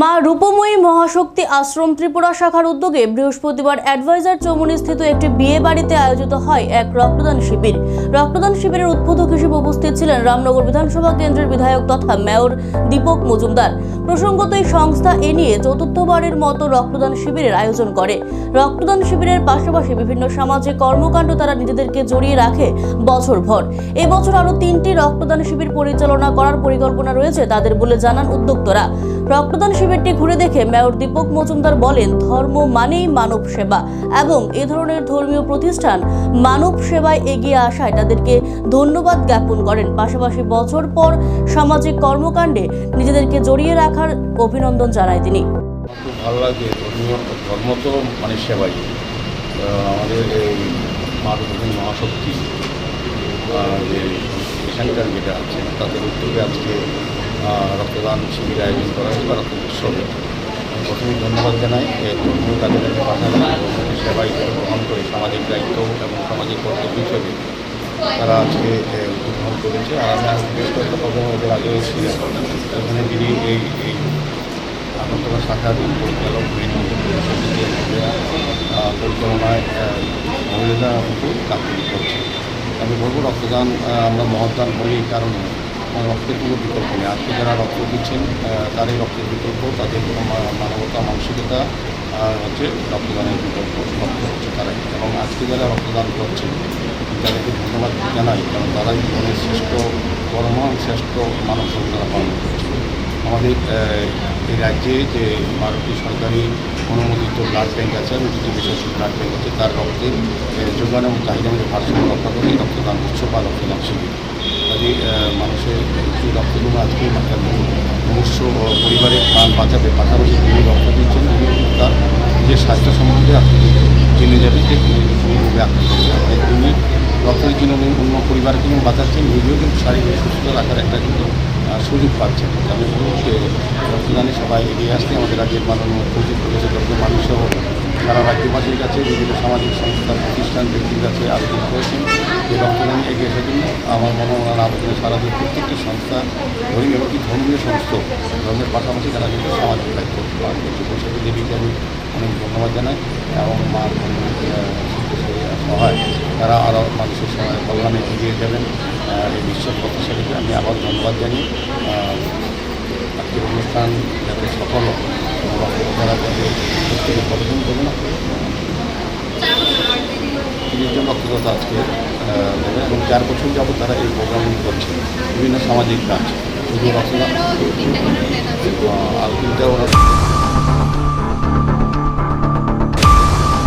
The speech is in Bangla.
মা রূপময়ী মহাশক্তি আশ্রম ত্রিপুরা শাখার উদ্যোগে বৃহস্পতিবার অ্যাডভাইজার চৌমুনি স্থিত একটি বিয়ে বাড়িতে আয়োজিত হয় এক রক্তদান শিবির। রক্তদান শিবিরের উদ্বোধক হিসেবে উপস্থিত ছিলেন রামনগর বিধানসভা কেন্দ্রের বিধায়ক তথা মেয়র দীপক মজুমদার। প্রসঙ্গত, এই সংস্থা এ নিয়ে চতুর্থবারের মতো রক্তদান শিবিরের আয়োজন করে। রক্তদান শিবিরের পাশাপাশি বিভিন্ন সামাজিক কর্মকাণ্ড তারা নিজেদেরকে জড়িয়ে রাখে বছরভর। এবছর আরও তিনটি রক্তদান শিবির পরিচালনা করার পরিকল্পনা রয়েছে, তাদের বলে জানান উদ্যোক্তরা। রক্তদান শিবিরটি ঘুরে দেখে মেয়র দীপক মজুমদার বলেন, ধর্ম মানেই মানব সেবা এবং এ ধরনের ধর্মীয় প্রতিষ্ঠান মানব সেবায় এগিয়ে আসায় তাদেরকে ধন্যবাদ জ্ঞাপন করেন। পাশাপাশি বছর পর সামাজিক কর্মকাণ্ডে নিজেদেরকে জড়িয়ে রাখার অভিনন্দন জানায় তিনি। ভালো লাগে, ধর্ম তো মানে সেবাই। আমাদের এই মহাশক্তি সেন্টার যেটা আছে, তাদের উদ্যোগে আজকে রক্তদান শিবির আয়োজন করা হয়েছে বা রক্ত উৎসবে। প্রথমে ধন্যবাদ জানাই ধর্মীয় কাজের পাশাপাশি ধর্মীয় সেবাই গ্রহণ করে সামাজিক দায়িত্ব এবং সামাজিক কর্তব্য হিসেবে তারা আজকে উদ্বোধন করেছে। আর আমি আজ বিশেষ করে কথা ওদের আগে ছিলেন এখানে যিনি এই এই আগরতলা শাখার পরিচালক মহিলা পরিচালনায় আহ, মহিলারা কিন্তু চাকরি করছে আমি বলব রক্তদান আমরা মহদান করি কারণে। রক্তের কোনো বিকল্প নেই। আজকে যারা রক্ত দিচ্ছেন তারই রক্তের বিকল্প, তাদের কোনো মানবতা, মানসিকতা হচ্ছে রক্তদানের বিকল্প রক্ত হচ্ছে তারাই। এবং আজকে যারা রক্তদান করছেন, তাদেরকে ধন্যবাদ জানাই, কারণ তারাই জীবনের শ্রেষ্ঠ পরমহান, শ্রেষ্ঠ মানব সন্তান পালন করছে। আমাদের এই রাজ্যে যে বারোটি সরকারি অনুমোদিত ব্লাড ব্যাংক আছে দুটি বেসরকারি ব্লাড ব্যাংক আছে তার রক্তের যোগান এবং চাহিদা ভারসাম্য রক্ষা করে রক্তদান উৎসব বা রক্তদান শিবির। কাজে মানুষের যে রক্তগুলো আজকে মনুষ্য পরিবারের প্রাণ বাঁচাবে পাশাপাশি তিনি রক্ত দিচ্ছেন তিনি তার নিজের স্বাস্থ্য সম্বন্ধে আপনি জেনে যাবে যে সম্পূর্ণভাবে আক্রান্ত। তিনি রক্তের জন্য অন্য পরিবারকে কিন্তু বাঁচাচ্ছেন, নিজেও কিন্তু শারীরিক সুস্থ রাখার একটা কিন্তু সুযোগ পাচ্ছেন। আমি বলব যে রক্তদানে সবাই এগিয়ে আসতে আমাদের রাজ্যের মাননীয় মুখ্যমন্ত্রী প্রফেসর ডক্টর মানুষ সহ সারা রাজ্যবাসীর কাছে, বিভিন্ন সামাজিক সংস্থা, প্রতিষ্ঠান, ব্যক্তির কাছে আবেদন করেছেন যে রক্তদানে এগিয়ে আসার জন্য আমার মনে ওনার আবেদনে সারা দেশ প্রত্যেকটি সংস্থা, ধর্মীয় এমনকি ধর্মীয় সংস্থা ধর্মের পাশাপাশি তারা কিন্তু সামাজিক দায়িত্ব পালন করছে। বৈশাখী দেবীকে আমি অনেক ধন্যবাদ জানাই এবং মা সহায়, তারা আরও মানুষের সহায় কল্যাণে এগিয়ে যাবেন। এই বিশ্বাস প্রত্যাশা আমি আবার ধন্যবাদ জানি আজকের অনুষ্ঠান যাতে সফল যারা প্রত্যেকে প্রদর্শন করবেন। তিরিশ জন রক্তদাতা আজকে দেবে এবং চার বছর যাবত তারা এই প্রোগ্রামগুলি করছে। বিভিন্ন সামাজিক কাজ, শুধু রক্তদান আর